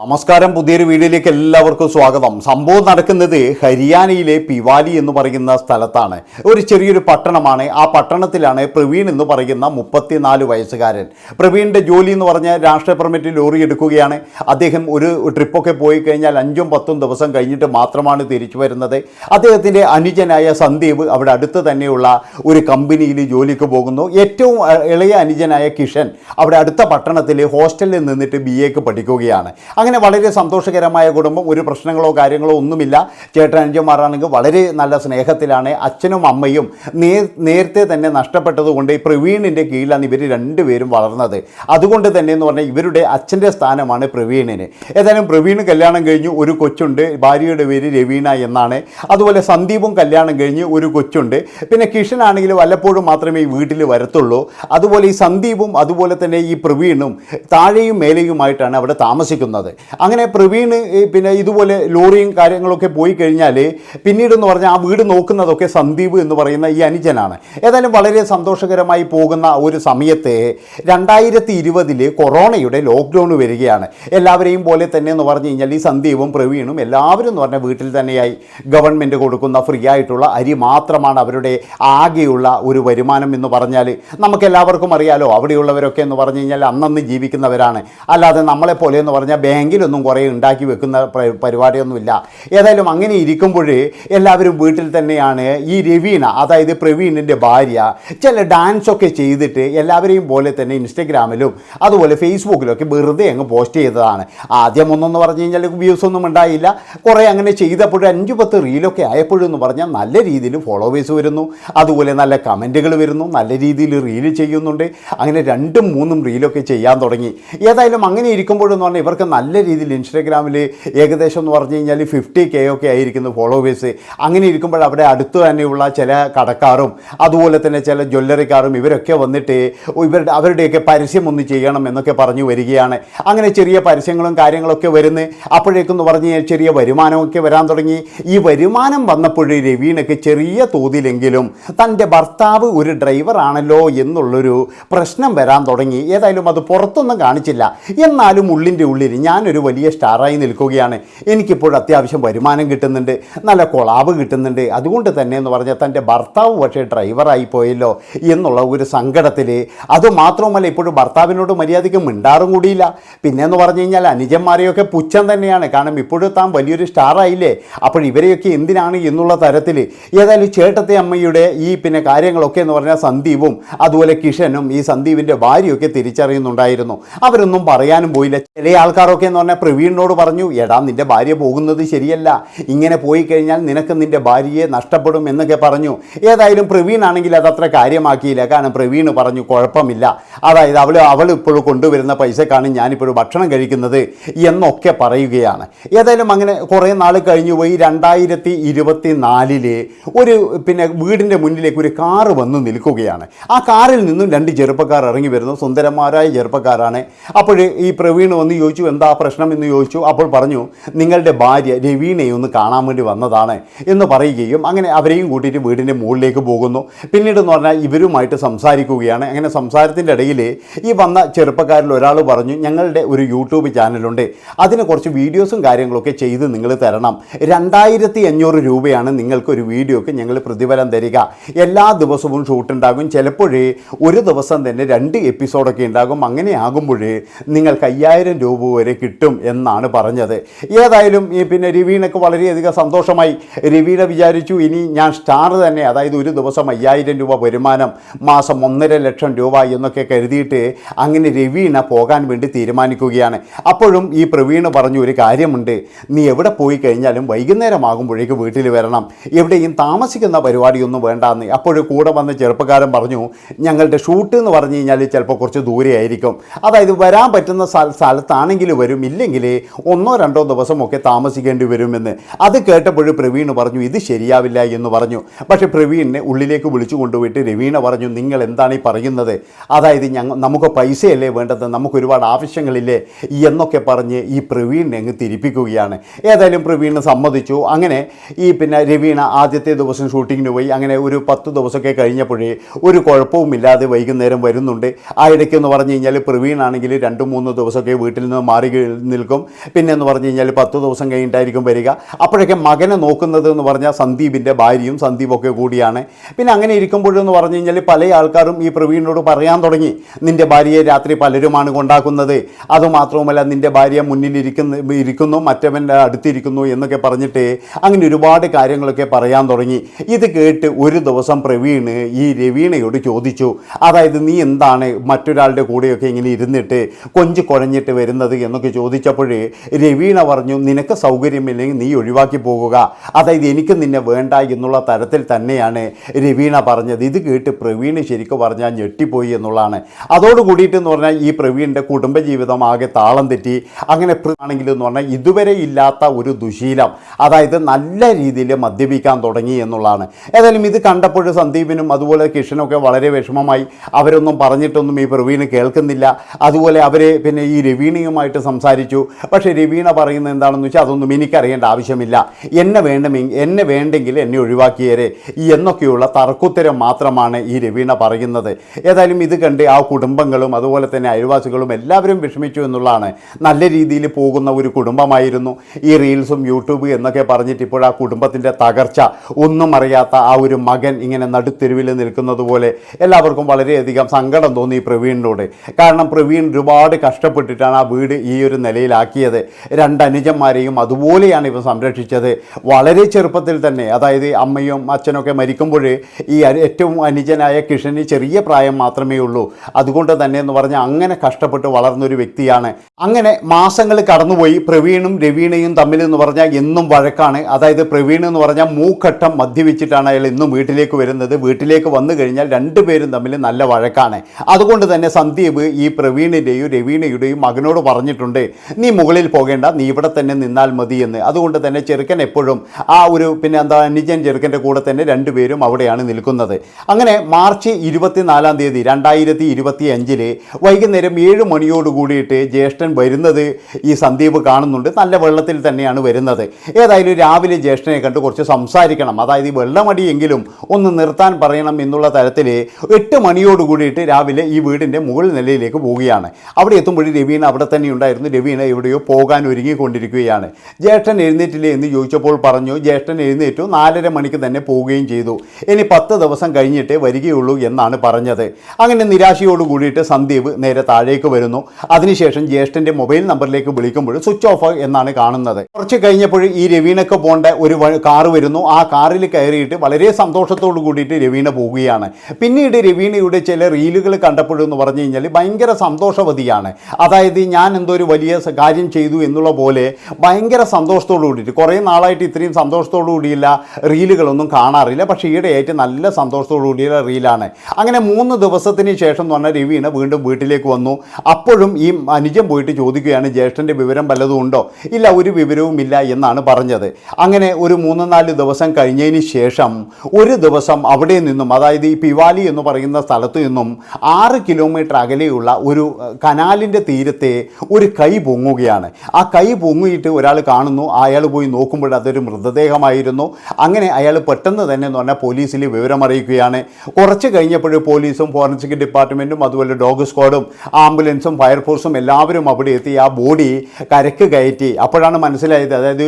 നമസ്കാരം. പുതിയൊരു വീഡിയോയിലേക്ക് എല്ലാവർക്കും സ്വാഗതം. സംഭവം നടക്കുന്നത് ഹരിയാനയിലെ പിവാലി എന്ന് പറയുന്ന സ്ഥലത്താണ്. ഒരു ചെറിയൊരു പട്ടണമാണ്. ആ പട്ടണത്തിലാണ് പ്രവീൺ എന്ന് പറയുന്ന മുപ്പത്തിനാല് വയസ്സുകാരൻ. പ്രവീണിന്റെ ജോലി എന്ന് പറഞ്ഞാൽ രാഷ്ട്രീയ പെർമിറ്റ് ലോറി എടുക്കുകയാണ്. അദ്ദേഹം ഒരു ട്രിപ്പൊക്കെ പോയി കഴിഞ്ഞാൽ അഞ്ചും പത്തും ദിവസം കഴിഞ്ഞിട്ട് മാത്രമാണ് തിരിച്ചു വരുന്നത്. അദ്ദേഹത്തിന്റെ അനുജനായ സന്ദീപ് അവിടെ അടുത്ത് തന്നെയുള്ള ഒരു കമ്പനിയിൽ ജോലിക്ക് പോകുന്നു. ഏറ്റവും ഇളയ അനുജനായ കിഷൻ അവിടെ അടുത്ത പട്ടണത്തിൽ ഹോസ്റ്റലിൽ നിന്നിട്ട് ബി എക്ക് പഠിക്കുകയാണ്. അങ്ങനെ വളരെ സന്തോഷകരമായ കുടുംബം ഒരു പ്രശ്നങ്ങളോ കാര്യങ്ങളോ ഒന്നുമില്ല. ചേട്ടൻ അനുജന്മാരാണെങ്കിൽ വളരെ നല്ല സ്നേഹത്തിലാണ് അച്ഛനും അമ്മയും നേ നേരത്തെ തന്നെ നഷ്ടപ്പെട്ടതുകൊണ്ട് ഈ പ്രവീണിന്റെ കീഴിലാണ് ഇവർ രണ്ടുപേരും വളർന്നത്. അതുകൊണ്ട് തന്നെ എന്ന് പറഞ്ഞാൽ ഇവരുടെ അച്ഛന്റെ സ്ഥാനമാണ് പ്രവീണിന്. ഏതായാലും പ്രവീണ് കല്യാണം കഴിഞ്ഞു ഒരു കൊച്ചുണ്ട് ഭാര്യയുടെ പേര് രവീണ എന്നാണ്. അതുപോലെ സന്ദീപും കല്യാണം കഴിഞ്ഞ് ഒരു കൊച്ചുണ്ട്. പിന്നെ കിഷൻ ആണെങ്കിൽ വല്ലപ്പോഴും മാത്രമേ ഈ വീട്ടിൽ വരത്തുള്ളൂ. അതുപോലെ ഈ സന്ദീപും അതുപോലെ തന്നെ ഈ പ്രവീണും താഴെയും മേലെയുമായിട്ടാണ് അവിടെ താമസിക്കുന്നത്. അങ്ങനെ പ്രവീൺ പിന്നെ ഇതുപോലെ ലോറിയും കാര്യങ്ങളൊക്കെ പോയി കഴിഞ്ഞാൽ പിന്നീട് എന്ന് പറഞ്ഞാൽ ആ വീട് നോക്കുന്നതൊക്കെ സന്ദീപ് എന്ന് പറയുന്ന ഈ അനുജനാണ്. ഏതായാലും വളരെ സന്തോഷകരമായി പോകുന്ന ഒരു സമയത്ത് രണ്ടായിരത്തി ഇരുപതിൽ കൊറോണയുടെ ലോക്ക്ഡൗൺ വരികയാണ്. എല്ലാവരെയും പോലെ തന്നെ എന്ന് പറഞ്ഞു കഴിഞ്ഞാൽ ഈ സന്ദീപും പ്രവീണും എല്ലാവരും എന്ന് പറഞ്ഞാൽ വീട്ടിൽ തന്നെയായി ഗവൺമെന്റ് കൊടുക്കുന്ന ഫ്രീ ആയിട്ടുള്ള അരി മാത്രമാണ് അവരുടെ ആകെയുള്ള ഒരു വരുമാനം എന്ന് പറഞ്ഞാൽ നമുക്കെല്ലാവർക്കും അറിയാലോ അവിടെയുള്ളവരൊക്കെ എന്ന് പറഞ്ഞു കഴിഞ്ഞാൽ അന്നന്ന് ജീവിക്കുന്നവരാണ്. അല്ലാതെ നമ്മളെ പോലെ എന്ന് പറഞ്ഞാൽ ബാങ്കിലൊന്നും കുറേ ഉണ്ടാക്കി വെക്കുന്ന പരിപാടിയൊന്നുമില്ല. ഏതായാലും അങ്ങനെ ഇരിക്കുമ്പോൾ എല്ലാവരും വീട്ടിൽ തന്നെയാണ് ഈ രവീണ അതായത് പ്രവീണിന്റെ ഭാര്യ ചില ഡാൻസൊക്കെ ചെയ്തിട്ട് എല്ലാവരെയും പോലെ തന്നെ ഇൻസ്റ്റഗ്രാമിലും അതുപോലെ ഫേസ്ബുക്കിലൊക്കെ വെറുതെ അങ്ങ് പോസ്റ്റ് ചെയ്തതാണ്. ആദ്യം ഒന്നെന്ന് പറഞ്ഞു കഴിഞ്ഞാൽ വ്യൂസ് ഒന്നും ഉണ്ടായില്ല. കുറേ അങ്ങനെ ചെയ്തപ്പോൾ അഞ്ച് പത്ത് റീലൊക്കെ ആയപ്പോഴെന്ന് പറഞ്ഞാൽ നല്ല രീതിയിൽ ഫോളോവേഴ്സ് വരുന്നു. അതുപോലെ നല്ല കമന്റുകൾ വരുന്നു. നല്ല രീതിയിൽ റീൽ ചെയ്യുന്നുണ്ട്. അങ്ങനെ രണ്ടും മൂന്നും റീലൊക്കെ ചെയ്യാൻ തുടങ്ങി. ഏതായാലും അങ്ങനെ ഇരിക്കുമ്പോഴെന്ന് പറഞ്ഞാൽ ഇവർക്ക് നല്ല രീതിയിൽ ഇൻസ്റ്റാഗ്രാമിൽ ഏകദേശം എന്ന് പറഞ്ഞു കഴിഞ്ഞാൽ ഫിഫ്റ്റി കെ ഒക്കെ ആയിരിക്കുന്നു ഫോളോവേഴ്സ് അങ്ങനെ ഇരിക്കുമ്പോൾ അവിടെ അടുത്ത് തന്നെയുള്ള ചില കടക്കാരും അതുപോലെ തന്നെ ചില ജ്വല്ലറിക്കാരും ഇവരൊക്കെ വന്നിട്ട് ഇവരുടെ അവരുടെയൊക്കെ പരസ്യം ഒന്ന് ചെയ്യണം എന്നൊക്കെ പറഞ്ഞു വരികയാണ്. അങ്ങനെ ചെറിയ പരസ്യങ്ങളും കാര്യങ്ങളൊക്കെ വരുന്നു. അപ്പോഴേക്കെന്ന് പറഞ്ഞു കഴിഞ്ഞാൽ ചെറിയ വരുമാനമൊക്കെ വരാൻ തുടങ്ങി. ഈ വരുമാനം വന്നപ്പോഴേ രവീണയ്ക്ക് ചെറിയ തോതിലെങ്കിലും തന്റെ ഭർത്താവ് ഒരു ഡ്രൈവറാണല്ലോ എന്നുള്ളൊരു പ്രശ്നം വരാൻ തുടങ്ങി. ഏതായാലും അത് പുറത്തൊന്നും കാണിച്ചില്ല. എന്നാലും ഉള്ളിന്റെ ഉള്ളിൽ ഞാനൊരു വലിയ സ്റ്റാറായി നിൽക്കുകയാണ്. എനിക്കിപ്പോൾ അത്യാവശ്യം വരുമാനം കിട്ടുന്നുണ്ട്. നല്ല കൊളാവ് കിട്ടുന്നുണ്ട്. അതുകൊണ്ട് തന്നെ എന്ന് പറഞ്ഞാൽ തന്റെ ഭർത്താവ് പക്ഷേ ഡ്രൈവറായി പോയല്ലോ എന്നുള്ള ഒരു സങ്കടത്തിൽ അതുമാത്രവുമല്ല ഇപ്പോഴും ഭർത്താവിനോട് മര്യാദയ്ക്ക് മിണ്ടാറും കൂടിയില്ല. പിന്നെ എന്ന് പറഞ്ഞു കഴിഞ്ഞാൽ അനുജന്മാരെയൊക്കെ പുച്ഛം തന്നെയാണ്. കാരണം ഇപ്പോഴും താൻ വലിയൊരു സ്റ്റാറായില്ലേ? അപ്പോൾ ഇവരെയൊക്കെ എന്തിനാണ് എന്നുള്ള തരത്തിൽ ഏതായാലും ചേട്ടത്തെ അമ്മയുടെ ഈ പിന്നെ കാര്യങ്ങളൊക്കെ എന്ന് പറഞ്ഞാൽ സന്ദീപും അതുപോലെ കിഷനും ഈ സന്ദീപിന്റെ ഭാര്യയൊക്കെ തിരിച്ചറിയുന്നുണ്ടായിരുന്നു. അവരൊന്നും പറയാനും പോയില്ല. ചില ആൾക്കാരൊക്കെ എന്ന് പറഞ്ഞാൽ പ്രവീണിനോട് പറഞ്ഞു എടാ നിന്റെ ഭാര്യ പോകുന്നത് ശരിയല്ല. ഇങ്ങനെ പോയി കഴിഞ്ഞാൽ നിനക്ക് നിന്റെ ഭാര്യയെ നഷ്ടപ്പെടും എന്നൊക്കെ പറഞ്ഞു. ഏതായാലും പ്രവീൺ ആണെങ്കിൽ അതത്ര കാര്യമാക്കിയില്ല. കാരണം പ്രവീൺ പറഞ്ഞു കുഴപ്പമില്ല. അതായത് അവൾ അവൾ ഇപ്പോഴും കൊണ്ടുവരുന്ന പൈസക്കാണ് ഞാനിപ്പോഴും ഭക്ഷണം കഴിക്കുന്നത് എന്നൊക്കെ പറയുകയാണ്. ഏതായാലും അങ്ങനെ കുറേ നാൾ കഴിഞ്ഞു പോയി. രണ്ടായിരത്തി ഇരുപത്തി നാലിൽ ഒരു പിന്നെ വീടിന്റെ മുന്നിലേക്ക് ഒരു കാറ് വന്ന് നിൽക്കുകയാണ്. ആ കാറിൽ നിന്നും രണ്ട് ചെറുപ്പക്കാർ ഇറങ്ങി വരുന്നു. സുന്ദരന്മാരായ ചെറുപ്പക്കാരാണ്. അപ്പോൾ ഈ പ്രവീൺ വന്ന് ചോദിച്ചു എന്താ പ്രശ്നം എന്ന് ചോദിച്ചു. അപ്പോൾ പറഞ്ഞു നിങ്ങളുടെ ഭാര്യ രവീണയെ ഒന്ന് കാണാൻ വേണ്ടി വന്നതാണ് എന്ന് പറയുകയും അങ്ങനെ അവരെയും കൂട്ടിയിട്ട് വീടിന്റെ മുകളിലേക്ക് പോകുന്നു. പിന്നീട് എന്ന് പറഞ്ഞാൽ ഇവരുമായിട്ട് സംസാരിക്കുകയാണ്. അങ്ങനെ സംസാരത്തിന്റെ ഇടയിൽ ഈ വന്ന ചെറുപ്പക്കാരിൽ ഒരാൾ പറഞ്ഞു ഞങ്ങളുടെ ഒരു യൂട്യൂബ് ചാനലുണ്ട്. അതിന് കുറച്ച് വീഡിയോസും കാര്യങ്ങളൊക്കെ ചെയ്ത് നിങ്ങൾ തരണം. രണ്ടായിരത്തി അഞ്ഞൂറ് രൂപയാണ് നിങ്ങൾക്ക് ഒരു വീഡിയോക്ക് ഞങ്ങൾ പ്രതിഫലം തരിക. എല്ലാ ദിവസവും ഷൂട്ട് ഉണ്ടാകും ചിലപ്പോഴേ ഒരു ദിവസം തന്നെ രണ്ട് എപ്പിസോഡൊക്കെ ഉണ്ടാകും. അങ്ങനെ ആകുമ്പോഴേ നിങ്ങൾക്ക് അയ്യായിരം രൂപ വരെ കിട്ടും എന്നാണ് പറഞ്ഞത്. ഏതായാലും ഈ പിന്നെ രവീണക്ക് വളരെയധികം സന്തോഷമായി. രവീണ വിചാരിച്ചു ഇനി ഞാൻ സ്റ്റാർ തന്നെ അതായത് ഒരു ദിവസം അയ്യായിരം രൂപ വരുമാനം മാസം ഒന്നര ലക്ഷം രൂപ എന്നൊക്കെ കരുതിയിട്ട് അങ്ങനെ രവീണ പോകാൻ വേണ്ടി തീരുമാനിക്കുകയാണ്. അപ്പോഴും ഈ പ്രവീണ് പറഞ്ഞു ഒരു കാര്യമുണ്ട്. നീ എവിടെ പോയി കഴിഞ്ഞാലും വൈകുന്നേരം വൈകുന്നേരമാകുമ്പോഴേക്ക് വീട്ടിൽ വരണം. എവിടെയും താമസിക്കുന്ന പരിപാടിയൊന്നും വേണ്ടാന്ന്. അപ്പോഴും കൂടെ വന്ന ചെറുപ്പക്കാരൻ പറഞ്ഞു ഞങ്ങളുടെ ഷൂട്ട് എന്ന് പറഞ്ഞു കഴിഞ്ഞാൽ ചിലപ്പോൾ കുറച്ച് ദൂരെയായിരിക്കും. അതായത് വരാൻ പറ്റുന്ന സ്ഥല- സ്ഥലത്താണെങ്കിൽ വരും. ഇല്ലെങ്കിൽ ഒന്നോ രണ്ടോ ദിവസമൊക്കെ താമസിക്കേണ്ടി വരുമെന്ന്. അത് കേട്ടപ്പോൾ പ്രവീൺ പറഞ്ഞു ഇത് ശരിയാവില്ല എന്ന് പറഞ്ഞു. പക്ഷേ പ്രവീണിനെ ഉള്ളിലേക്ക് വിളിച്ചു കൊണ്ടുപോയിട്ട് രവീണ പറഞ്ഞു നിങ്ങൾ എന്താണ് ഈ പറയുന്നത്? അതായത് ഞങ്ങൾ നമുക്ക് പൈസയല്ലേ വേണ്ടത്? നമുക്ക് ഒരുപാട് ആവശ്യങ്ങളില്ലേ? എന്നൊക്കെ പറഞ്ഞ് ഈ പ്രവീണിനെ അങ്ങ് തിരിപ്പിക്കുകയാണ്. ഏതായാലും പ്രവീണ് സമ്മതിച്ചു. അങ്ങനെ ഈ പിന്നെ രവീണ ആദ്യത്തെ ദിവസം ഷൂട്ടിങ്ങിന് പോയി. അങ്ങനെ ഒരു പത്ത് ദിവസമൊക്കെ കഴിഞ്ഞപ്പോഴേ ഒരു കുഴപ്പവുമില്ലാതെ വൈകുന്നേരം വരുന്നുണ്ട്. ആ ഇടയ്ക്കെന്ന് പറഞ്ഞു കഴിഞ്ഞാൽ പ്രവീണാണെങ്കിൽ രണ്ട് മൂന്ന് ദിവസമൊക്കെ വീട്ടിൽ നിന്ന് മാറി നിൽക്കും. പിന്നെ എന്ന് പറഞ്ഞു കഴിഞ്ഞാൽ പത്ത് ദിവസം കഴിഞ്ഞിട്ടായിരിക്കും വരിക. അപ്പോഴൊക്കെ മകനെ നോക്കുന്നത് എന്ന് പറഞ്ഞാൽ സന്ദീപിന്റെ ഭാര്യയും സന്ദീപൊക്കെ കൂടിയാണ്. പിന്നെ അങ്ങനെ ഇരിക്കുമ്പോഴെന്ന് പറഞ്ഞു കഴിഞ്ഞാൽ പല ആൾക്കാരും ഈ പ്രവീണിനോട് പറയാൻ തുടങ്ങി. നിന്റെ ഭാര്യയെ രാത്രി പലരുമാണ് കൊണ്ടാക്കുന്നത്. അതുമാത്രവുമല്ല നിന്റെ ഭാര്യ മുന്നിലിരിക്കുന്ന ഇരിക്കുന്നു മറ്റവന്റെ അടുത്തിരിക്കുന്നു എന്നൊക്കെ പറഞ്ഞിട്ട് അങ്ങനെ ഒരുപാട് കാര്യങ്ങളൊക്കെ പറയാൻ തുടങ്ങി. ഇത് കേട്ട് ഒരു ദിവസം പ്രവീണ് ഈ രവീണയോട് ചോദിച്ചു അതായത് നീ എന്താണ് മറ്റൊരാളുടെ കൂടെയൊക്കെ ഇങ്ങനെ ഇരുന്നിട്ട് കൊഞ്ച് കുഴഞ്ഞിട്ട് വരുന്നത്? എന്നൊക്കെ ചോദിച്ചപ്പോഴേ രവീണ പറഞ്ഞു നിനക്ക് സൗകര്യമില്ലെങ്കിൽ നീ ഒഴിവാക്കി പോകുക. അതായത് എനിക്ക് നിന്നെ വേണ്ട എന്നുള്ള തരത്തിൽ തന്നെയാണ് രവീണ പറഞ്ഞത്. ഇത് കേട്ട് പ്രവീണ് ശരിക്കും പറഞ്ഞാൽ ഞെട്ടിപ്പോയി എന്നുള്ളതാണ്. അതോട് കൂടിയിട്ട് എന്ന് പറഞ്ഞാൽ ഈ പ്രവീണിന്റെ കുടുംബജീവിതം ആകെ താളം തെറ്റി. അങ്ങനെ ആണെങ്കിൽ എന്ന് പറഞ്ഞാൽ ഇതുവരെ ഇല്ലാത്ത ഒരു ദുശീലം. അതായത് നല്ല രീതിയിൽ മദ്യപിക്കാൻ തുടങ്ങി എന്നുള്ളതാണ്. ഏതായാലും ഇത് കണ്ടപ്പോൾ സന്ദീപിനും അതുപോലെ കിഷനൊക്കെ വളരെ വിഷമമായി. അവരൊന്നും പറഞ്ഞിട്ടൊന്നും ഈ പ്രവീണ് കേൾക്കുന്നില്ല. അതുപോലെ അവരെ പിന്നെ ഈ രവീണിയുമായിട്ട് രവീണയുമായിട്ട് സംസാരിച്ചു. പക്ഷേ രവീണ പറയുന്നത് എന്താണെന്ന് വെച്ചാൽ അതൊന്നും എനിക്കറിയേണ്ട ആവശ്യമില്ല. എന്നെ വേണമെങ്കിൽ എന്നെ വേണ്ടെങ്കിൽ എന്നെ ഒഴിവാക്കിയേരെ എന്നൊക്കെയുള്ള തർക്കുത്തരം മാത്രമാണ് ഈ രവീണ പറയുന്നത്. ഏതായാലും ഇത് കണ്ട് ആ കുടുംബങ്ങളും അതുപോലെ തന്നെ അയൽവാസികളും എല്ലാവരും വിഷമിച്ചു എന്നുള്ളതാണ്. നല്ല രീതിയിൽ പോകുന്ന ഒരു കുടുംബമായിരുന്നു. ഈ റീൽസും യൂട്യൂബ് എന്നൊക്കെ പറഞ്ഞിട്ട് ഇപ്പോൾ ആ കുടുംബത്തിന്റെ തകർച്ച ഒന്നും അറിയാത്ത ആ ഒരു മകൻ ഇങ്ങനെ നടുത്തെരുവിൽ നിൽക്കുന്നത് പോലെ എല്ലാവർക്കും വളരെയധികം സങ്കടം തോന്നി പ്രവീണിനോട്. കാരണം പ്രവീൺ ഒരുപാട് കഷ്ടപ്പെട്ടിട്ടാണ് ആ വീട് ഈ ഒരു നിലയിലാക്കിയത്. രണ്ടനുജന്മാരെയും അതുപോലെയാണ് ഇവ സംരക്ഷിച്ചത്. വളരെ ചെറുപ്പത്തിൽ തന്നെ അതായത് അമ്മയും അച്ഛനൊക്കെ മരിക്കുമ്പോൾ ഈ ഏറ്റവും അനുജനായ കിഷന് ചെറിയ പ്രായം മാത്രമേ ഉള്ളൂ. അതുകൊണ്ട് തന്നെ എന്ന് പറഞ്ഞാൽ അങ്ങനെ കഷ്ടപ്പെട്ട് വളർന്നൊരു വ്യക്തിയാണ്. അങ്ങനെ മാസങ്ങൾ കടന്നുപോയി. പ്രവീണും രവീണയും തമ്മിൽ എന്ന് പറഞ്ഞാൽ എന്നും വഴക്കാണ്. അതായത് പ്രവീൺ എന്ന് പറഞ്ഞാൽ മൂക്കട്ടം മദ്യപിച്ചിട്ടാണ് അയാൾ ഇന്നും വീട്ടിലേക്ക് വരുന്നത്. വീട്ടിലേക്ക് വന്നു കഴിഞ്ഞാൽ രണ്ടുപേരും തമ്മിൽ നല്ല വഴക്കാണ്. അതുകൊണ്ട് തന്നെ സന്ദീപ് ഈ പ്രവീണിന്റെയും രവീണയുടെയും മകനോട് പറഞ്ഞിട്ടുണ്ട് നീ മുകളിൽ പോകേണ്ട. നീ ഇവിടെ തന്നെ നിന്നാൽ മതി എന്ന്. അതുകൊണ്ട് തന്നെ ചെറുക്കൻ എപ്പോഴും ആ ഒരു പിന്നെ എന്താ നിജൻ ചെറുക്കന്റെ കൂടെ തന്നെ രണ്ടുപേരും അവിടെയാണ് നിൽക്കുന്നത്. അങ്ങനെ മാർച്ച് ഇരുപത്തിനാലാം തീയതി രണ്ടായിരത്തി ഇരുപത്തി അഞ്ചിൽ വൈകുന്നേരം ഏഴ് മണിയോട് കൂടിയിട്ട് ജ്യേഷ്ഠൻ വരുന്നത് ഈ സന്ദീപ് കാണുന്നുണ്ട്. നല്ല വെള്ളത്തിൽ തന്നെയാണ് വരുന്നത്. ഏതായാലും രാവിലെ ജ്യേഷ്ഠനെ കണ്ട് കുറച്ച് സംസാരിക്കണം. അതായത് ഈ വെള്ളമടിയെങ്കിലും ഒന്ന് നിർത്താൻ പറയണം എന്നുള്ള തരത്തിൽ എട്ട് മണിയോട് കൂടിയിട്ട് രാവിലെ ഈ വീടിന്റെ മുകൾ നിലയിലേക്ക് പോവുകയാണ്. അവിടെ എത്തുമ്പോൾ രവീണ അവിടെ തന്നെ ഉണ്ടായിരുന്നു. രവീണ എവിടെയോ പോകാൻ ഒരുങ്ങിക്കൊണ്ടിരിക്കുകയാണ്. ജ്യേഷ്ഠൻ എഴുന്നേറ്റില്ലേ എന്ന് ചോദിച്ചപ്പോൾ പറഞ്ഞു ജ്യേഷ്ഠൻ എഴുന്നേറ്റു നാലര മണിക്ക് തന്നെ പോവുകയും ചെയ്തു. ഇനി പത്ത് ദിവസം കഴിഞ്ഞിട്ടേ വരികയുള്ളൂ എന്നാണ് പറഞ്ഞത്. അങ്ങനെ നിരാശയോട് കൂടിയിട്ട് സന്ദീപ് നേരെ താഴേക്ക് വരുന്നു. അതിനുശേഷം ജ്യേഷ്ഠന്റെ മൊബൈൽ നമ്പറിലേക്ക് വിളിക്കുമ്പോൾ സ്വിച്ച് ഓഫ് എന്നാണ് കാണുന്നത്. കുറച്ച് കഴിഞ്ഞപ്പോൾ ഈ രവീണക്ക് പോകേണ്ട ഒരു കാറ് വരുന്നു. ആ കാറിൽ കയറിയിട്ട് വളരെ സന്തോഷത്തോട് കൂടിയിട്ട് രവീണ പോവുകയാണ്. പിന്നീട് രവീണയുടെ ചില റീലുകൾ കണ്ടപ്പോഴെന്ന് പറഞ്ഞു കഴിഞ്ഞാൽ ഭയങ്കര സന്തോഷവതിയാണ്. അതായത് ഞാൻ എന്തോ ഒരു വലിയ കാര്യം ചെയ്തു എന്നുള്ള പോലെ ഭയങ്കര സന്തോഷത്തോടു കൂടിയിട്ട് കുറേ നാളായിട്ട് ഇത്രയും സന്തോഷത്തോടു കൂടിയില്ല റീലുകളൊന്നും കാണാറില്ല. പക്ഷേ ഈയിടെ ഏറ്റവും നല്ല സന്തോഷത്തോടു കൂടിയുള്ള റീലാണ്. അങ്ങനെ മൂന്ന് ദിവസത്തിന് ശേഷം എന്ന് പറഞ്ഞാൽ രവീണ വീണ്ടും വീട്ടിലേക്ക് വന്നു. അപ്പോഴും ഈ അനുജൻ പോയിട്ട് ചോദിക്കുകയാണ് ജ്യേഷ്ഠന്റെ വിവരം വല്ലതും ഉണ്ടോ? ഇല്ല ഒരു വിവരവുമില്ല എന്നാണ് പറഞ്ഞത്. അങ്ങനെ ഒരു മൂന്ന് നാല് ദിവസം കഴിഞ്ഞതിന് ശേഷം ഒരു ദിവസം അവിടെ നിന്നും അതായത് ഈ പിവാലി എന്ന് പറയുന്ന സ്ഥലത്തു നിന്നും ആറ് കിലോമീറ്റർ അകലെയുള്ള ഒരു കനാലിന്റെ തീരത്തെ ഒരു കൈ പൊങ്ങുകയാണ്. ആ കൈ പൊങ്ങിയിട്ട് ഒരാൾ കാണുന്നു. അയാൾ പോയി നോക്കുമ്പോൾ അതൊരു മൃതദേഹമായിരുന്നു. അങ്ങനെ അയാൾ പെട്ടെന്ന് തന്നെ എന്ന് പറഞ്ഞാൽ പോലീസിൽ വിവരമറിയിക്കുകയാണ്. കുറച്ച് കഴിഞ്ഞപ്പോൾ പോലീസും ഫോറൻസിക് ഡിപ്പാർട്ട്മെന്റും അതുപോലെ ഡോഗ് സ്ക്വാഡും ആംബുലൻസും ഫയർഫോഴ്സും എല്ലാവരും അവിടെ എത്തി. ആ ബോഡി കരക്ക് കയറ്റി. അപ്പോഴാണ് മനസ്സിലായത്. അതായത്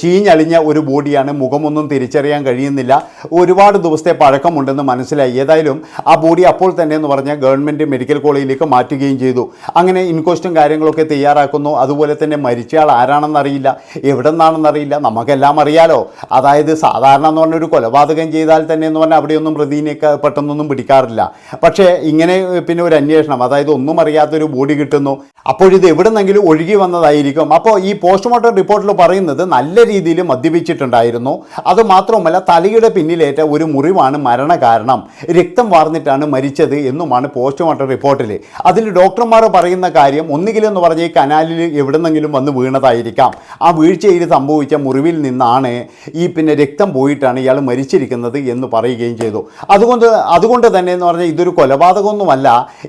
ചീഞ്ഞളിഞ്ഞ ഒരു ബോഡിയാണ്. മുഖമൊന്നും തിരിച്ചറിയാൻ കഴിയുന്നില്ല. ഒരുപാട് ദിവസത്തെ പഴക്കമുണ്ടെന്ന് മനസ്സിലായി. ഏതായാലും ആ ബോഡി അപ്പോൾ തന്നെ എന്ന് പറഞ്ഞാൽ ഗവൺമെന്റ് മെഡിക്കൽ കോളേജിലേക്ക് മാറ്റുകയും ചെയ്തു. അങ്ങനെ ഇൻക്വസ്റ്റും കാര്യങ്ങളൊക്കെ തയ്യാറാക്കുന്നു. അതുപോലെ തന്നെ മരിച്ചയാൾ ആരാണെന്ന് അറിയില്ല. എവിടെ നിന്നാണെന്നറിയില്ല നമുക്കെല്ലാം അറിയാലോ. അതായത് സാധാരണ എന്ന് പറഞ്ഞ ഒരു കൊലപാതകം ചെയ്താൽ തന്നെ എന്ന് പറഞ്ഞാൽ അവിടെയൊന്നും പ്രതിനെയൊക്കെ പെട്ടെന്നൊന്നും പിടിക്കാറില്ല. പക്ഷേ ഇങ്ങനെ പിന്നെ ഒരു അന്വേഷണം അതായത് ഒന്നും അറിയാത്തൊരു ബോഡി കിട്ടുന്നു. അപ്പോഴിത് എവിടെ നിന്നെങ്കിലും ഒഴുകി വന്നതായിരിക്കും. അപ്പോൾ ഈ പോസ്റ്റ്മോർട്ടം റിപ്പോർട്ടിൽ പറയുന്നത് നല്ല രീതിയിൽ മദ്യപിച്ചിട്ടുണ്ടായിരുന്നു. അതുമാത്രവുമല്ല തലയുടെ പിന്നിലേറ്റ ഒരു മുറിവാണ് മരണ കാരണം രക്തം വാർന്നിട്ടാണ് മരിച്ചത് എന്നുമാണ് പോസ്റ്റ്മോർട്ടം റിപ്പോർട്ടിൽ അതിൽ ഡോക്ടർമാർ പറയുന്ന കാര്യം ഒന്നുകിലെന്ന് പറഞ്ഞ കനാലിൽ എവിടെന്നെങ്കിലും വന്ന് വീണതായിരിക്കാം. ആ വീഴ്ചയിൽ സംഭവിച്ച മുറിവിൽ നിന്നാണ് ഈ പിന്നെ രക്തം പോയിട്ടാണ് ഇയാൾ മരിച്ചിരിക്കുന്നത് എന്ന് പറയുകയും ചെയ്തു. അതുകൊണ്ട് അതുകൊണ്ട് തന്നെ എന്ന് പറഞ്ഞാൽ ഇതൊരു കൊലപാതകമൊന്നുമല്ല.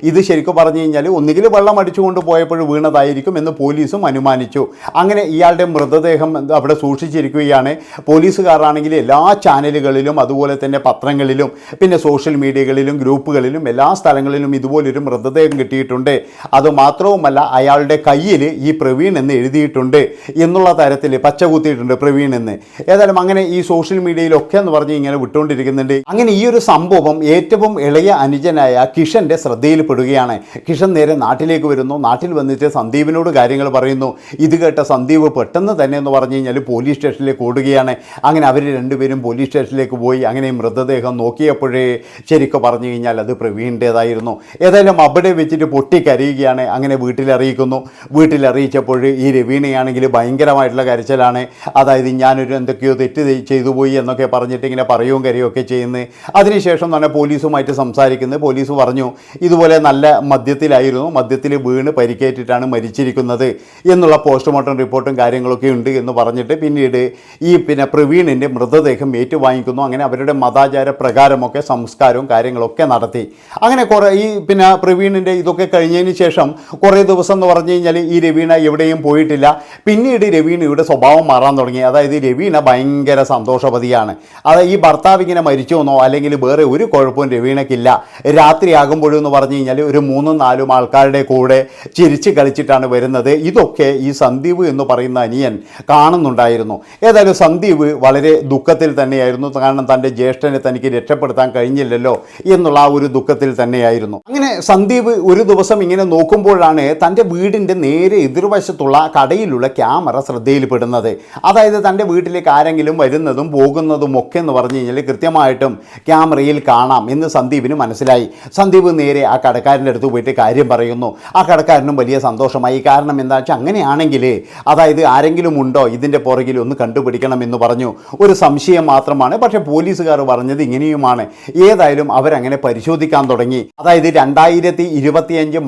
ഇത് ശരിക്കും പറഞ്ഞു കഴിഞ്ഞാൽ ഒന്നുകിൽ വെള്ളം അടിച്ചുകൊണ്ട് പോയപ്പോൾ വീണതായിരിക്കും എന്ന് പോലീസും അനുമാനിച്ചു. അങ്ങനെ ഇയാളുടെ മൃതദേഹം അവിടെ സൂക്ഷിച്ചിരിക്കുകയാണ്. പോലീസുകാരാണെങ്കിൽ എല്ലാ ചാനലുകളിലും അതുപോലെ തന്നെ പത്രങ്ങളിലും പിന്നെ സോഷ്യൽ മീഡിയകളിലും ഗ്രൂപ്പുകളിലും എല്ലാ സ്ഥലങ്ങളിലും ഇതുപോലൊരു മൃതദേഹം കിട്ടിയിട്ടുണ്ട്. അതുമാത്രവുമല്ല അയാളുടെ കൈ കയ്യിൽ ഈ പ്രവീൺ എന്ന് എഴുതിയിട്ടുണ്ട് എന്നുള്ള തരത്തിൽ പച്ച കുത്തിയിട്ടുണ്ട് പ്രവീൺ എന്ന്. ഏതായാലും അങ്ങനെ ഈ സോഷ്യൽ മീഡിയയിലൊക്കെ എന്ന് പറഞ്ഞ് ഇങ്ങനെ വിട്ടുകൊണ്ടിരിക്കുന്നുണ്ട്. അങ്ങനെ ഈ ഒരു സംഭവം ഏറ്റവും ഇളയ അനുജനായ കിഷന്റെ ശ്രദ്ധയിൽപ്പെടുകയാണ്. കിഷൻ നേരെ നാട്ടിലേക്ക് വരുന്നു. നാട്ടിൽ വന്നിട്ട് സന്ദീപിനോട് കാര്യങ്ങൾ പറയുന്നു. ഇത് കേട്ട സന്ദീപ് പെട്ടെന്ന് തന്നെ എന്ന് പറഞ്ഞു കഴിഞ്ഞാൽ പോലീസ് സ്റ്റേഷനിലേക്ക് ഓടുകയാണ്. അങ്ങനെ അവർ രണ്ടുപേരും പോലീസ് സ്റ്റേഷനിലേക്ക് പോയി. അങ്ങനെ മൃതദേഹം നോക്കിയപ്പോഴേ ശരിക്കും പറഞ്ഞു കഴിഞ്ഞാൽ അത് പ്രവീണിന്റേതായിരുന്നു ഏതായാലും അവിടെ വെച്ചിട്ട് പൊട്ടിക്കരയുകയാണ്. അങ്ങനെ വീട്ടിൽ അറിയിക്കുന്നു. വീട്ടിൽ അറിയിച്ചപ്പോൾ ഈ രവീണയാണെങ്കിൽ ഭയങ്കരമായിട്ടുള്ള കരച്ചിലാണ്. അതായത് ഞാനൊരു എന്തൊക്കെയോ തെറ്റ് ചെയ്- ചെയ്തു പോയി എന്നൊക്കെ പറഞ്ഞിട്ട് ഇങ്ങനെ പറയുകയും കരയുമൊക്കെ ചെയ്യുന്നത് അതിനുശേഷം തന്നെ പോലീസുമായിട്ട് സംസാരിക്കുന്നത് പോലീസ് പറഞ്ഞു ഇതുപോലെ നല്ല മദ്യത്തിലായിരുന്നു. മദ്യത്തിൽ വീണ് പരിക്കേറ്റിട്ടാണ് മരിച്ചിരിക്കുന്നത് എന്നുള്ള പോസ്റ്റ്മോർട്ടം റിപ്പോർട്ടും കാര്യങ്ങളൊക്കെ ഉണ്ട് എന്ന് പറഞ്ഞിട്ട് പിന്നീട് ഈ പിന്നെ പ്രവീണിന്റെ മൃതദേഹം ഏറ്റുവാങ്ങിക്കുന്നു. അങ്ങനെ അവരുടെ മതാചാര പ്രകാരമൊക്കെ സംസ്കാരവും കാര്യങ്ങളൊക്കെ നടത്തി. അങ്ങനെ കുറേ ഈ പിന്നെ പ്രവീണിന്റെ ഇതൊക്കെ കഴിഞ്ഞതിന് ശേഷം കുറേ ദിവസം എന്ന് പറഞ്ഞു കഴിഞ്ഞാൽ ഈ രവീണ എവിടെയും പോയിട്ടില്ല. പിന്നീട് രവീണയുടെ സ്വഭാവം മാറാൻ തുടങ്ങി. അതായത് രവീണ ഭയങ്കര സന്തോഷവതിയാണ്. അത് ഈ ഭർത്താവ് ഇങ്ങനെ മരിച്ചോന്നോ അല്ലെങ്കിൽ വേറെ ഒരു കുഴപ്പവും രവീണയ്ക്കില്ല. രാത്രിയാകുമ്പോഴും എന്ന് പറഞ്ഞു കഴിഞ്ഞാൽ ഒരു മൂന്നും നാലും ആൾക്കാരുടെ കൂടെ ചിരിച്ച് കളിച്ചിട്ടാണ് വരുന്നത്. ഇതൊക്കെ ഈ സന്ദീപ് എന്ന് പറയുന്ന അനിയൻ കാണുന്നുണ്ടായിരുന്നു. ഏതായാലും സന്ദീപ് വളരെ ദുഃഖത്തിൽ തന്നെയായിരുന്നു. കാരണം തന്റെ ജ്യേഷ്ഠനെ തനിക്ക് രക്ഷപ്പെടുത്താൻ കഴിഞ്ഞില്ലല്ലോ എന്നുള്ള ആ ഒരു ദുഃഖത്തിൽ തന്നെയായിരുന്നു. അങ്ങനെ സന്ദീപ് ഒരു ദിവസം ഇങ്ങനെ നോക്കുമ്പോഴാണ് തന്റെ വീടിന്റെ നേരെ എതിർവശത്തുള്ള കടയിലുള്ള ക്യാമറ ശ്രദ്ധയിൽപ്പെടുന്നത്. അതായത് തന്റെ വീട്ടിലേക്ക് ആരെങ്കിലും വരുന്നതും പോകുന്നതും ഒക്കെ എന്ന് പറഞ്ഞു കഴിഞ്ഞാൽ കൃത്യമായിട്ടും ക്യാമറയിൽ കാണാം എന്ന് സന്ദീപിന് മനസ്സിലായി. സന്ദീപ് നേരെ ആ കടക്കാരന്റെ അടുത്ത് പോയിട്ട് കാര്യം പറയുന്നു. ആ കടക്കാരനും വലിയ സന്തോഷമായി. കാരണം എന്താ വെച്ചാൽ അങ്ങനെയാണെങ്കിൽ അതായത് ആരെങ്കിലും ഉണ്ടോ ഇതിന്റെ പുറകിൽ ഒന്ന് കണ്ടുപിടിക്കണം എന്ന് പറഞ്ഞു. ഒരു സംശയം മാത്രമാണ്. പക്ഷേ പോലീസുകാർ പറഞ്ഞത് ഇങ്ങനെയുമാണ്. ഏതായാലും അവരങ്ങനെ പരിശോധിക്കാൻ തുടങ്ങി. അതായത് രണ്ടായിരത്തി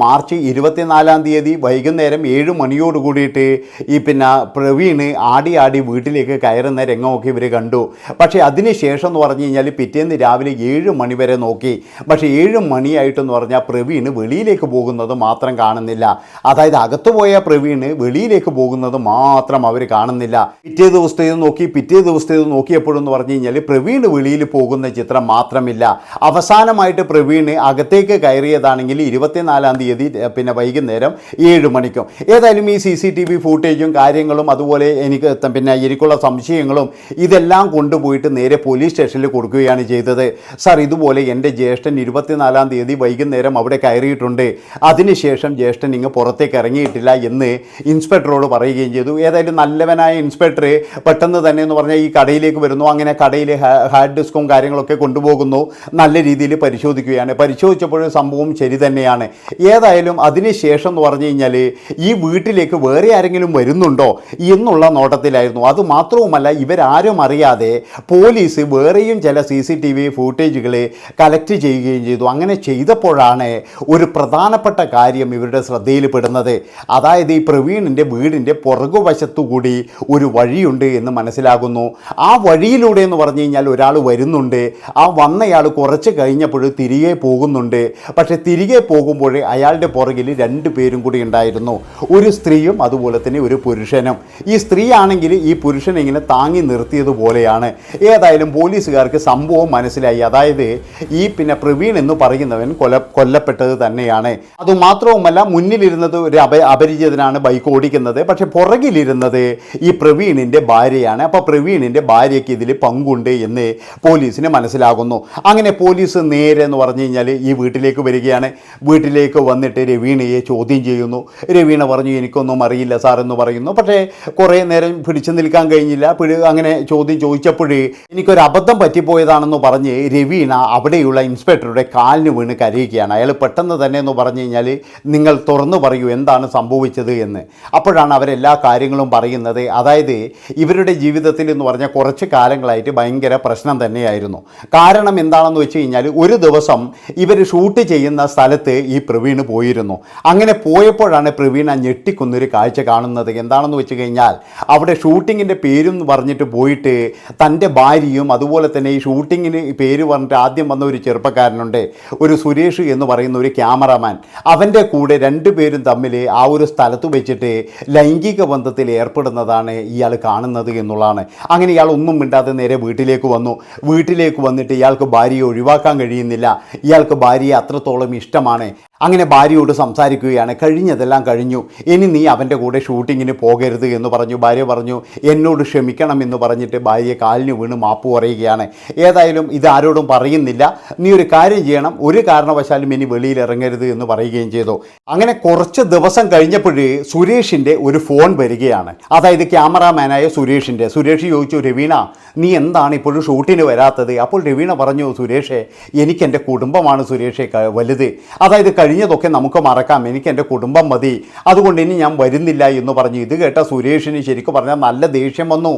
മാർച്ച് ഇരുപത്തിനാലാം തീയതി വൈകുന്നേരം ഏഴ് മണിയോട് കൂടിയിട്ട് ഈ പിന്നെ പ്രവീൺ ആടി ആടി വീട്ടിലേക്ക് കയറുന്ന രംഗമൊക്കെ ഇവർ കണ്ടു. പക്ഷേ അതിനുശേഷം എന്ന് പറഞ്ഞു കഴിഞ്ഞാൽ പിറ്റേന്ന് രാവിലെ ഏഴ് മണി വരെ നോക്കി. പക്ഷേ ഏഴ് മണിയായിട്ടെന്ന് പറഞ്ഞാൽ പ്രവീണ് വെളിയിലേക്ക് പോകുന്നത് മാത്രം കാണുന്നില്ല. അതായത് അകത്തു പോയ പ്രവീണ് വെളിയിലേക്ക് പോകുന്നത് മാത്രം അവർ കാണുന്നില്ല. പിറ്റേ ദിവസത്തേത് നോക്കി പിറ്റേ ദിവസത്തേത് നോക്കിയപ്പോഴെന്ന് പറഞ്ഞു കഴിഞ്ഞാൽ പ്രവീൺ വെളിയിൽ പോകുന്ന ചിത്രം മാത്രമില്ല. അവസാനമായിട്ട് പ്രവീണ് അകത്തേക്ക് കയറിയതാണെങ്കിൽ ഇരുപത്തിനാലാം തീയതി പിന്നെ വൈകുന്നേരം ഏഴ് മണിക്കും ഏതായാലും ഈ സി സി ടി വി ഫൂട്ടേജും കാര്യങ്ങളും അതുപോലെ എനിക്ക് പിന്നെ എനിക്കുള്ള സംശയങ്ങളും ഇതെല്ലാം കൊണ്ടുപോയിട്ട് നേരെ പോലീസ് സ്റ്റേഷനിൽ കൊടുക്കുകയാണ് ചെയ്തത്. സാർ ഇതുപോലെ എന്റെ ജ്യേഷ്ഠൻ ഇരുപത്തിനാലാം തീയതി വൈകുന്നേരം അവിടെ കയറിയിട്ടുണ്ട്. അതിനുശേഷം ജ്യേഷ്ഠൻ ഇങ്ങ് പുറത്തേക്ക് ഇറങ്ങിയിട്ടില്ല എന്ന് ഇൻസ്പെക്ടറോട് പറയുകയും ചെയ്തു. ഏതായാലും നല്ലവനായ ഇൻസ്പെക്ടർ പെട്ടെന്ന് തന്നെ എന്ന് പറഞ്ഞാൽ ഈ കടയിലേക്ക് വരുന്നു. അങ്ങനെ കടയിൽ ഹാർഡ് ഡിസ്കും കാര്യങ്ങളൊക്കെ കൊണ്ടുപോകുന്നു. നല്ല രീതിയിൽ പരിശോധിക്കുകയാണ്. പരിശോധിച്ചപ്പോൾ സംഭവം ശരി തന്നെയാണ്. ഏതായാലും അതിനുശേഷം എന്ന് പറഞ്ഞു കഴിഞ്ഞാൽ ഈ വീട്ടിലേക്ക് വേറെ ആരെങ്കിലും വരുന്നുണ്ടോ എന്നുള്ള നോട്ടത്തിലായിരുന്നു. അതുമാത്രവുമല്ല ഇവരാരും അറിയാതെ പോലീസ് വേറെയും ചില സി സി ടി വി ഫൂട്ടേജുകൾ കളക്ട് ചെയ്യുകയും ചെയ്തു. അങ്ങനെ ചെയ്തപ്പോഴാണ് ഒരു പ്രധാനപ്പെട്ട കാര്യം ഇവരുടെ ശ്രദ്ധയിൽപ്പെടുന്നത് അതായത് ഈ പ്രവീണിന്റെ വീടിന്റെ പുറകുവശത്തുകൂടി ഒരു വഴിയുണ്ട് എന്ന് മനസ്സിലാകുന്നു. ആ വഴിയിലൂടെ എന്ന് പറഞ്ഞു കഴിഞ്ഞാൽ ഒരാൾ വരുന്നുണ്ട്. ആ വന്നയാൾ കുറച്ച് കഴിഞ്ഞപ്പോൾ തിരികെ പോകുന്നുണ്ട്. പക്ഷേ തിരികെ പോകുമ്പോൾ അയാളുടെ പുറകിൽ രണ്ട് പേരും കൂടി ഉണ്ടായിരുന്നു. ഒരു സ്ത്രീയും അതുപോലെ തന്നെ ഒരു പുരുഷനും. ഈ സ്ത്രീ ആണെങ്കിൽ ഈ പുരുഷനെ ഇങ്ങനെ താങ്ങി നിർത്തിയതുപോലെയാണ് ഏതായാലും പോലീസുകാർക്ക് സംഭവം മനസ്സിലായി. അതായത് ഈ പിന്നെ പ്രവീൺ എന്ന് പറയുന്നവൻ കൊല കൊല്ലപ്പെട്ടത് തന്നെയാണ്. അതുമാത്രവുമല്ല മുന്നിലിരുന്നത് ഒരു അപ അപരിചിതനാണ് ബൈക്ക് ഓടിക്കുന്നത്. പക്ഷെ പുറകിലിരുന്നത് ഈ പ്രവീണിന്റെ ഭാര്യയാണ്. അപ്പോൾ പ്രവീണിന്റെ ഭാര്യയ്ക്ക് ഇതിൽ പങ്കുണ്ട് എന്ന് പോലീസിന് മനസ്സിലാകുന്നു. അങ്ങനെ പോലീസ് നേരെ എന്ന് പറഞ്ഞു കഴിഞ്ഞാൽ ഈ വീട്ടിലേക്ക് വരികയാണ്. വീട്ടിലേക്ക് വന്നിട്ട് രവീണയെ ചോദ്യം ചെയ്യുന്നു. പറഞ്ഞു എനിക്കൊന്നും അറിയില്ല സാറെന്ന് പറയുന്നു. പക്ഷേ കുറേ നേരം പിടിച്ചു നിൽക്കാൻ കഴിഞ്ഞില്ല. പിടി അങ്ങനെ ചോദ്യം ചോദിച്ചപ്പോഴേ എനിക്കൊരു അബദ്ധം പറ്റിപ്പോയതാണെന്ന് പറഞ്ഞ് രവീണ അവിടെയുള്ള ഇൻസ്പെക്ടറുടെ കാലിന് വീണ് കരയുകയാണ്. അയാൾ പെട്ടെന്ന് തന്നെ എന്ന് പറഞ്ഞു കഴിഞ്ഞാൽ നിങ്ങൾ തുറന്നു പറയൂ എന്താണ് സംഭവിച്ചത് എന്ന്. അപ്പോഴാണ് അവരെല്ലാ കാര്യങ്ങളും പറയുന്നത്. അതായത് ഇവരുടെ ജീവിതത്തിൽ എന്ന് പറഞ്ഞാൽ കുറച്ച് കാലങ്ങളായിട്ട് ഭയങ്കര പ്രശ്നം തന്നെയായിരുന്നു. കാരണം എന്താണെന്ന് വെച്ച് കഴിഞ്ഞാൽ ഒരു ദിവസം ഇവർ ഷൂട്ട് ചെയ്യുന്ന സ്ഥലത്ത് ഈ പ്രവീൺ പോയിരുന്നു. അങ്ങനെ പോയപ്പോഴാണ് പ്രവീൺ ആ ഞെട്ടിക്കുന്നൊരു കാഴ്ച കാണുന്നത് എന്താണെന്ന് വെച്ച് കഴിഞ്ഞാൽ അവിടെ ഷൂട്ടിങ്ങിന്റെ പേരും പറഞ്ഞിട്ട് പോയിട്ട് തന്റെ ഭാര്യയും അതുപോലെ തന്നെ ഈ ഷൂട്ടിങ്ങിന് പേര് പറഞ്ഞിട്ട് ആദ്യം വന്ന ഒരു ചെറുപ്പക്കാരനുണ്ട്. ഒരു സുരേഷ് എന്ന് പറയുന്ന ഒരു ക്യാമറമാൻ. അവന്റെ കൂടെ രണ്ടു പേരും തമ്മിൽ ആ ഒരു സ്ഥലത്ത് വെച്ചിട്ട് ലൈംഗിക ബന്ധത്തിൽ ഏർപ്പെടുന്നതാണ് ഇയാൾ കാണുന്നത് എന്നുള്ളതാണ്. അങ്ങനെ ഇയാൾ ഒന്നും മിണ്ടാതെ നേരെ വീട്ടിലേക്ക് വന്നു. വീട്ടിലേക്ക് വന്നിട്ട് ഇയാൾക്ക് ഭാര്യയെ ഒഴിവാക്കാൻ കഴിയുന്നില്ല. ഇയാൾക്ക് ഭാര്യയെ അത്രത്തോളം ഇഷ്ടമാണ്. അങ്ങനെ ഭാര്യയോട് സംസാരിക്കുകയാണ്. കഴിഞ്ഞതെല്ലാം കഴിഞ്ഞു. ഇനി നീ അവന്റെ കൂടെ ഷൂട്ടിങ്ങിന് പോകരുത് എന്ന് പറഞ്ഞു. ഭാര്യ പറഞ്ഞു എന്നോട് ക്ഷമിക്കണം എന്ന് പറഞ്ഞിട്ട് ഭാര്യയെ കാലിന് വീണ് മാപ്പ് പറയുകയാണ്. ഏതായാലും ഇത് ആരോടും പറയുന്നില്ല. നീ ഒരു കാര്യം ചെയ്യണം. ഒരു കാരണവശാലും ഇനി വെളിയിൽ ഇറങ്ങരുത് എന്ന് പറയുകയും ചെയ്തു. അങ്ങനെ കുറച്ച് ദിവസം കഴിഞ്ഞപ്പോഴേ സുരേഷിന്റെ ഒരു ഫോൺ വരികയാണ്. അതായത് ക്യാമറാമാനായ സുരേഷിന്റെ സുരേഷ് ചോദിച്ചു രവീണ നീ എന്താണ് ഇപ്പോഴും ഷൂട്ടിന് വരാത്തത്? അപ്പോൾ രവീണ പറഞ്ഞു സുരേഷേ എനിക്ക് എന്റെ കുടുംബമാണ് സുരേഷെ വലുത്. അതായത് കഴിഞ്ഞതൊക്കെ നമുക്ക് മറക്കാം. എനിക്ക് എന്റെ കുടുംബം മതി. അതുകൊണ്ട് ഇനി ഞാൻ വരുന്നില്ല എന്ന് പറഞ്ഞു. ഇത് കേട്ട സുരേഷിന് ശരിക്കും പറഞ്ഞാൽ നല്ല ദേഷ്യം വന്നു.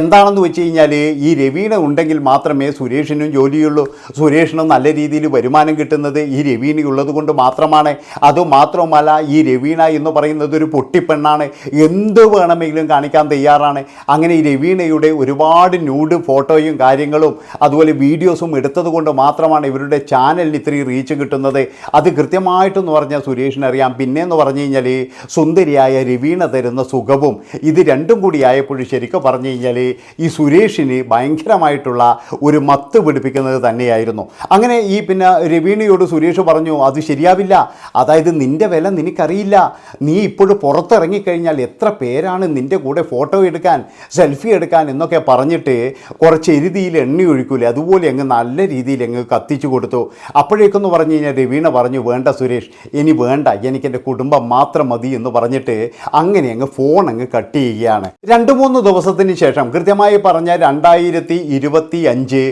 എന്താണെന്ന് വെച്ച് കഴിഞ്ഞാൽ ഈ രവീണ ഉണ്ടെങ്കിൽ മാത്രമേ സുരേഷിനും ജോലിയുള്ളൂ. സുരേഷിനും നല്ല രീതിയിൽ വരുമാനം കിട്ടുന്നത് ഈ രവീണ ഉള്ളതുകൊണ്ട് മാത്രമാണ്. അതുമാത്രമല്ല ഈ രവീണ എന്ന് പറയുന്നത് ഒരു പൊട്ടിപ്പെണ്ണാണ്. എന്ത് വേണമെങ്കിലും കാണിക്കാൻ തയ്യാറാണ്. അങ്ങനെ ഈ രവീണയുടെ ഒരുപാട് ന്യൂഡ് ഫോട്ടോയും കാര്യങ്ങളും അതുപോലെ വീഡിയോസും എടുത്തത് കൊണ്ട് മാത്രമാണ് ഇവരുടെ ചാനലിന് ഇത്രയും റീച്ച് കിട്ടുന്നത്. അത് കൃത്യമായിട്ടെന്ന് പറഞ്ഞാൽ സുരേഷിന് അറിയാം. പിന്നെ എന്ന് പറഞ്ഞു കഴിഞ്ഞാൽ സുന്ദരിയായ രവീണ തരുന്ന സുഖവും ഇത് രണ്ടും കൂടി ആയപ്പോൾ ശരിക്കും പറഞ്ഞു കഴിഞ്ഞാൽ ഈ സുരേഷിന് ഭയങ്കരമായിട്ടുള്ള ഒരു മത്ത് പിടിപ്പിക്കുന്നത് തന്നെയായിരുന്നു. അങ്ങനെ ഈ പിന്നെ രവീണയോട് സുരേഷ് പറഞ്ഞു അത് ശരിയാവില്ല. അതായത് നിന്റെ വില നിനക്കറിയില്ല. നീ ഇപ്പോഴും പുറത്തിറങ്ങിക്കഴിഞ്ഞാൽ എത്ര പേരാണ് നിന്റെ കൂടെ ഫോട്ടോ എടുക്കാൻ സെൽഫി എടുക്കാൻ എന്നൊക്കെ പറഞ്ഞിട്ട് കുറച്ച് എരുതിയിൽ എണ്ണി ഒഴിക്കൂലേ? അതുപോലെ അങ്ങ് നല്ല രീതിയിൽ അങ്ങ് കത്തിച്ചു കൊടുത്തു. അപ്പോഴേക്കെന്ന് പറഞ്ഞു കഴിഞ്ഞാൽ രവീണ പറഞ്ഞു വേണ്ട സുരേഷ് ഇനി വേണ്ട എനിക്കെന്റെ കുടുംബം മാത്രം മതി എന്ന് പറഞ്ഞിട്ട് അങ്ങനെ അങ്ങ് ഫോൺ അങ്ങ് കട്ട് ചെയ്യുകയാണ്. രണ്ട് മൂന്ന് ദിവസത്തിന് ശേഷം കൃത്യമായി പറഞ്ഞ രണ്ടായിരത്തി ഇരുപത്തി അഞ്ച്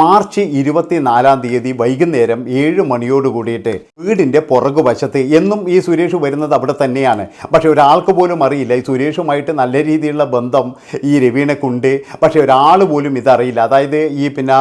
മാർച്ച് ഇരുപത്തി നാലാം തീയതി വൈകുന്നേരം ഏഴ് മണിയോട് കൂടിയിട്ട് വീടിന്റെ പുറകു വശത്ത് എന്നും ഈ സുരേഷ് വരുന്നത് അവിടെ തന്നെയാണ്. പക്ഷെ ഒരാൾക്ക് പോലും അറിയില്ല ഈ സുരേഷുമായിട്ട് നല്ല രീതിയിലുള്ള ബന്ധം ഈ രവീണക്കുണ്ട്. പക്ഷെ ഒരാൾ പോലും ഇതറിയില്ല. അതായത് ഈ പിന്നെ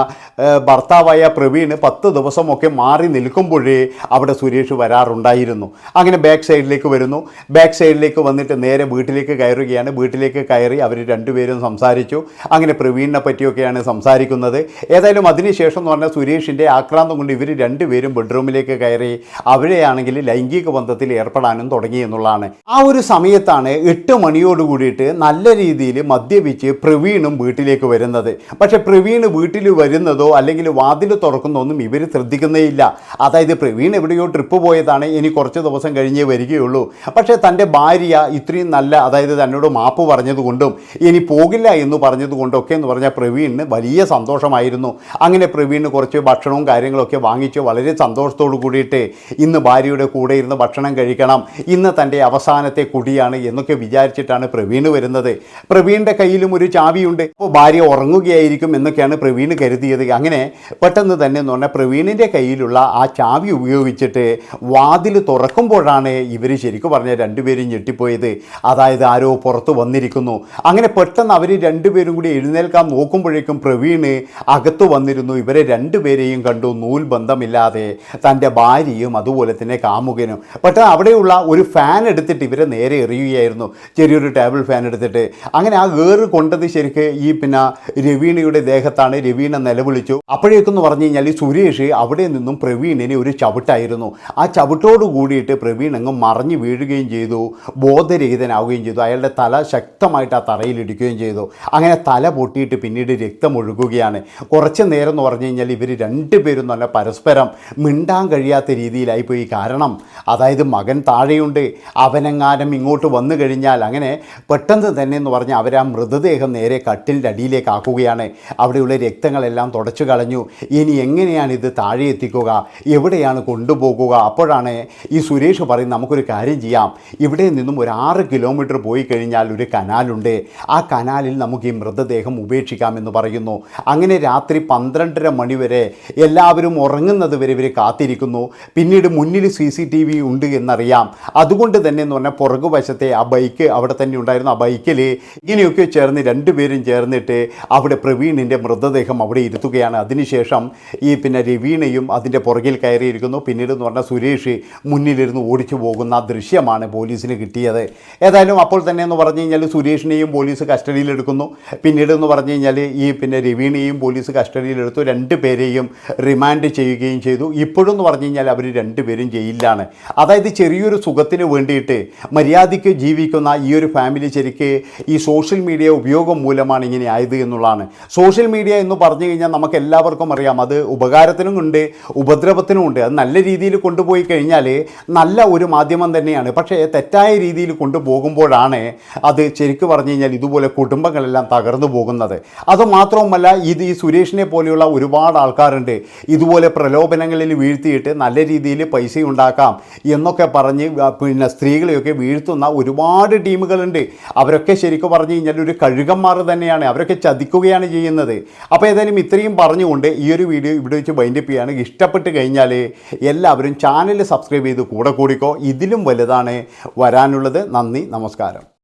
ഭർത്താവായ പ്രവീണ് പത്ത് ദിവസമൊക്കെ മാറി നിൽക്കുമ്പോഴേ അവിടെ സുരേഷ് വരാറുണ്ടായിരുന്നു. അങ്ങനെ ബാക്ക് സൈഡിലേക്ക് വരുന്നു. ബാക്ക് സൈഡിലേക്ക് വന്നിട്ട് നേരെ വീട്ടിലേക്ക് കയറുകയാണ്. വീട്ടിലേക്ക് കയറി അവർ രണ്ടുപേരും സംസാരിച്ചു. അങ്ങനെ പ്രവീണിനെ പറ്റിയൊക്കെയാണ് സംസാരിക്കുന്നത്. ഏതായാലും അതിനുശേഷം എന്ന് പറഞ്ഞാൽ സുരേഷിന്റെ ആക്രാന്തം കൊണ്ട് ഇവർ രണ്ടുപേരും ബെഡ്റൂമിലേക്ക് കയറി അവരെയാണെങ്കിൽ ലൈംഗിക ബന്ധത്തിൽ ഏർപ്പെടാനും തുടങ്ങി എന്നുള്ളതാണ്. ആ ഒരു സമയത്താണ് എട്ട് മണിയോട് കൂടിയിട്ട് നല്ല രീതിയിൽ മദ്യപിച്ച് പ്രവീണും വീട്ടിലേക്ക് വരുന്നത്. പക്ഷേ പ്രവീണ് വീട്ടിൽ വരുന്നതോ അല്ലെങ്കിൽ വാതിൽ തുറക്കുന്നതൊന്നും ഇവർ ശ്രദ്ധിക്കുന്നേയില്ല അതായത് പ്രവീൺ എവിടെയോ ട്രിപ്പ് പോയതാണ് ഇനി കുറച്ച് ദിവസം കഴിഞ്ഞേ വരികയുള്ളൂ. പക്ഷേ തന്റെ ഭാര്യ ഇത്രയും നല്ല അതായത് തന്നോട് മാപ്പ് പറഞ്ഞതുകൊണ്ടും ഇനി പോകില്ല എന്ന് പറഞ്ഞതുകൊണ്ടും ഒക്കെ എന്ന് പറഞ്ഞാൽ പ്രവീണിന് വലിയ സന്തോഷമായിരുന്നു. അങ്ങനെ പ്രവീണിന് കുറച്ച് ഭക്ഷണവും കാര്യങ്ങളൊക്കെ വാങ്ങിച്ച് വളരെ സന്തോഷത്തോടു കൂടിയിട്ട് ഇന്ന് ഭാര്യയുടെ കൂടെ ഇരുന്ന് ഭക്ഷണം കഴിക്കണം. ഇന്ന് തന്റെ അവസാനത്തെ കുടിയാണ് എന്നൊക്കെ വിചാരിച്ചിട്ടാണ് പ്രവീൺ വരുന്നത്. പ്രവീണിന്റെ കയ്യിലും ഒരു ചാവിയുണ്ട്. അപ്പോൾ ഭാര്യ ഉറങ്ങുകയായിരിക്കും എന്നൊക്കെയാണ് പ്രവീൺ കരുതിയത്. അങ്ങനെ പെട്ടെന്ന് തന്നെ എന്ന് പറഞ്ഞാൽ പ്രവീണിന്റെ കയ്യിലുള്ള ആ ചാവി ഉപയോഗിച്ചിട്ട് വാതിൽ തുറക്കുമ്പോഴാണ് ഇവർ ശരിക്കും പറഞ്ഞാൽ രണ്ടുപേരും ഞെട്ടിപ്പോയത്. അതായത് ആരോ പുറത്ത് വന്നിരിക്കുന്നു. അങ്ങനെ പെട്ടെന്ന് അവർ രണ്ടുപേരും കൂടി എഴുന്നേൽക്കാൻ നോക്കുമ്പോഴേക്കും പ്രവീണ് അകത്ത് വന്നിരുന്നു. ഇവരെ രണ്ടുപേരെയും കണ്ടു. നൂൽ ബന്ധമില്ലാതെ തന്റെ ഭാര്യയും അതുപോലെ തന്നെ കാമുകനും. പെട്ടെന്ന് അവിടെയുള്ള ഒരു ഫാൻ എടുത്തിട്ട് ഇവരെ നേരെ എറിയുകയായിരുന്നു. ചെറിയൊരു ടേബിൾ ഫാൻ എടുത്തിട്ട്. അങ്ങനെ ആ ഏറ് കൊണ്ടത് ശരിക്ക് ഈ പിന്നെ രവീണയുടെ ദേഹത്താണ്. രവീണ നിലവിളിച്ചു. അപ്പോഴേക്കെന്ന് പറഞ്ഞു കഴിഞ്ഞാൽ സുരേഷ് അവിടെ നിന്നും പ്രവീണിന് ഒരു ചവിട്ടായിരുന്നു. ചവിട്ടോട് കൂടിയിട്ട് പ്രവീൺ അങ്ങ് മറിഞ്ഞു വീഴുകയും ചെയ്തു ബോധരഹിതനാവുകയും ചെയ്തു അയാളുടെ തല ശക്തമായിട്ട് ആ തറയിലിടിക്കുകയും ചെയ്തു. അങ്ങനെ തല പൊട്ടിയിട്ട് പിന്നീട് രക്തം ഒഴുകുകയാണ്. കുറച്ച് നേരം എന്ന് പറഞ്ഞു കഴിഞ്ഞാൽ ഇവർ രണ്ടുപേരും നല്ല പരസ്പരം മിണ്ടാൻ കഴിയാത്ത രീതിയിലായിപ്പോയി കാരണം അതായത് മകൻ താഴെയുണ്ട് അവനെങ്ങാനും ഇങ്ങോട്ട് വന്നു കഴിഞ്ഞാൽ അങ്ങനെ പെട്ടെന്ന് തന്നെ എന്ന് പറഞ്ഞാൽ അവർ ആ മൃതദേഹം നേരെ കട്ടിലിന്റെ അടിയിലേക്ക് ആക്കുകയാണ്. അവിടെയുള്ള രക്തങ്ങളെല്ലാം തുടച്ചു കളഞ്ഞു. ഇനി എങ്ങനെയാണ് ഇത് താഴെ എത്തിക്കുക? എവിടെയാണ് കൊണ്ടുപോകുക? അപ്പോഴാണ് ഈ സുരേഷ് പറയുന്നത് നമുക്കൊരു കാര്യം ചെയ്യാം. ഇവിടെ നിന്നും ഒരു ആറ് കിലോമീറ്റർ പോയി കഴിഞ്ഞാൽ ഒരു കനാലുണ്ട്. ആ കനാലിൽ നമുക്ക് ഈ മൃതദേഹം ഉപേക്ഷിക്കാമെന്ന് പറയുന്നു. അങ്ങനെ രാത്രി പന്ത്രണ്ടര മണിവരെ എല്ലാവരും ഉറങ്ങുന്നത് വരെ ഇവർ കാത്തിരിക്കുന്നു. പിന്നീട് മുന്നിൽ സി സി ടി വി ഉണ്ട് എന്നറിയാം. അതുകൊണ്ട് തന്നെ എന്ന് പറഞ്ഞാൽ പുറകുവശത്തെ ആ ബൈക്ക് അവിടെ തന്നെ ഉണ്ടായിരുന്നു. ആ ബൈക്കിൽ ഇങ്ങനെയൊക്കെ ചേർന്ന് രണ്ടുപേരും ചേർന്നിട്ട് അവിടെ പ്രവീണിന്റെ മൃതദേഹം അവിടെ ഇരുത്തുകയാണ്. അതിനുശേഷം ഈ പിന്നെ രവീണയും അതിന്റെ പുറകിൽ കയറിയിരിക്കുന്നു. പിന്നീട് എന്ന് പറഞ്ഞാൽ സുരേഷ് മുന്നിലിരുന്ന് ഓടിച്ചു പോകുന്ന ദൃശ്യമാണ് പോലീസിന് കിട്ടിയത്. ഏതായാലും അപ്പോൾ തന്നെ എന്ന് പറഞ്ഞു കഴിഞ്ഞാൽ സുരേഷിനെയും പോലീസ് കസ്റ്റഡിയിലെടുക്കുന്നു. പിന്നീട് എന്ന് പറഞ്ഞു കഴിഞ്ഞാൽ ഈ പിന്നെ രവീണയും പോലീസ് കസ്റ്റഡിയിലെടുത്തു. രണ്ട് പേരെയും റിമാൻഡ് ചെയ്യുകയും ചെയ്തു. ഇപ്പോഴും എന്ന് പറഞ്ഞു കഴിഞ്ഞാൽ അവർ രണ്ടുപേരും ജയിലിലാണ്. അതായത് ചെറിയൊരു സുഖത്തിന് വേണ്ടിയിട്ട് മര്യാദയ്ക്ക് ജീവിക്കുന്ന ഈ ഒരു ഫാമിലി ശരിക്ക് ഈ സോഷ്യൽ മീഡിയ ഉപയോഗം മൂലമാണ് ഇങ്ങനെ ആയത് എന്നുള്ളതാണ്. സോഷ്യൽ മീഡിയ എന്ന് പറഞ്ഞു കഴിഞ്ഞാൽ നമുക്ക് എല്ലാവർക്കും അറിയാം. അത് ഉപകാരത്തിനും ഉണ്ട് ഉപദ്രവത്തിനും ഉണ്ട്. അത് നല്ല രീതിയിൽ കൊണ്ടുപോയി കൊണ്ടുപോയി കഴിഞ്ഞാൽ നല്ല ഒരു മാധ്യമം തന്നെയാണ്. പക്ഷേ തെറ്റായ രീതിയിൽ കൊണ്ടുപോകുമ്പോഴാണ് അത് ശരിക്കും പറഞ്ഞു കഴിഞ്ഞാൽ ഇതുപോലെ കുടുംബങ്ങളെല്ലാം തകർന്നു പോകുന്നത്. അതുമാത്രവുമല്ല ഇത് ഈ സുരേഷിനെ പോലെയുള്ള ഒരുപാട് ആൾക്കാരുണ്ട്. ഇതുപോലെ പ്രലോഭനങ്ങളിൽ വീഴ്ത്തിയിട്ട് നല്ല രീതിയിൽ പൈസ ഉണ്ടാക്കാം എന്നൊക്കെ പറഞ്ഞ് പിന്നെ സ്ത്രീകളെയൊക്കെ വീഴ്ത്തുന്ന ഒരുപാട് ടീമുകളുണ്ട്. അവരൊക്കെ ശരിക്കും പറഞ്ഞു കഴിഞ്ഞാൽ ഒരു കഴുകന്മാർ തന്നെയാണ്. അവരൊക്കെ ചതിക്കുകയാണ് ചെയ്യുന്നത്. അപ്പോൾ ഏതായാലും ഇത്രയും പറഞ്ഞുകൊണ്ട് ഈ ഒരു വീഡിയോ ഇവിടെ വെച്ച് വൈൻഡപ്പ് ചെയ്യാണ് ഇഷ്ടപ്പെട്ട് കഴിഞ്ഞാൽ എല്ലാവരും ചാനൽ സബ്സ്ക്രൈബ് ചെയ്ത് കൂടെ കൂടിക്കോ. ഇതിലും വലുതാണ് വരാനുള്ളത്. നന്ദി നമസ്കാരം.